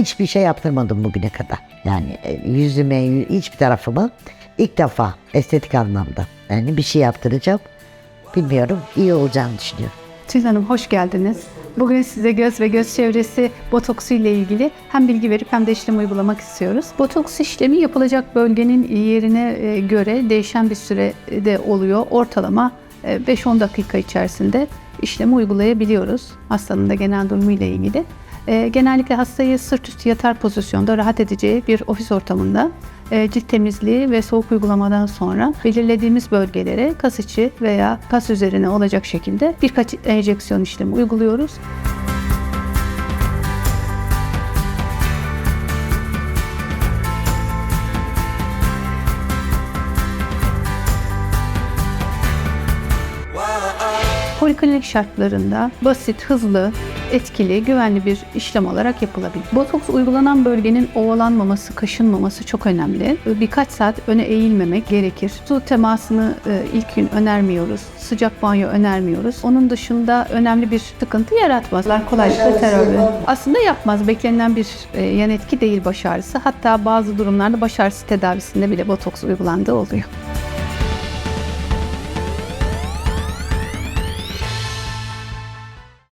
hiçbir şey yaptırmadım bugüne kadar. Yani e, yüzüme, yü- hiçbir tarafıma ilk defa estetik anlamda. Yani bir şey yaptıracağım. Bilmiyorum iyi olacağını düşünüyorum. Tül Hanım hoş geldiniz. Bugün size göz ve göz çevresi botoksu ile ilgili hem bilgi verip hem de işlem uygulamak istiyoruz. Botoks işlemi yapılacak bölgenin yerine e, göre değişen bir sürede oluyor. Ortalama e, 5-10 dakika içerisinde işlemi uygulayabiliyoruz hastanın da genel durumu ile ilgili. E, Genellikle hastayı sırt üstü yatar pozisyonda rahat edeceği bir ofis ortamında e, cilt temizliği ve soğuk uygulamadan sonra belirlediğimiz bölgelere kas içi veya kas üzerine olacak şekilde birkaç enjeksiyon işlemi uyguluyoruz. Poliklinik şartlarında basit, hızlı, etkili, güvenli bir işlem olarak yapılabilir. Botoks uygulanan bölgenin ovalanmaması, kaşınmaması çok önemli. Birkaç saat öne eğilmemek gerekir. Su temasını e, ilk gün önermiyoruz. Sıcak banyo önermiyoruz. Onun dışında önemli bir sıkıntı yaratmazlar. Kolaylıkla terörü. Aslında yapmaz. Beklenen bir e, yan etki değil baş ağrısı. Hatta bazı durumlarda baş ağrısı tedavisinde bile botoks uygulandığı oluyor.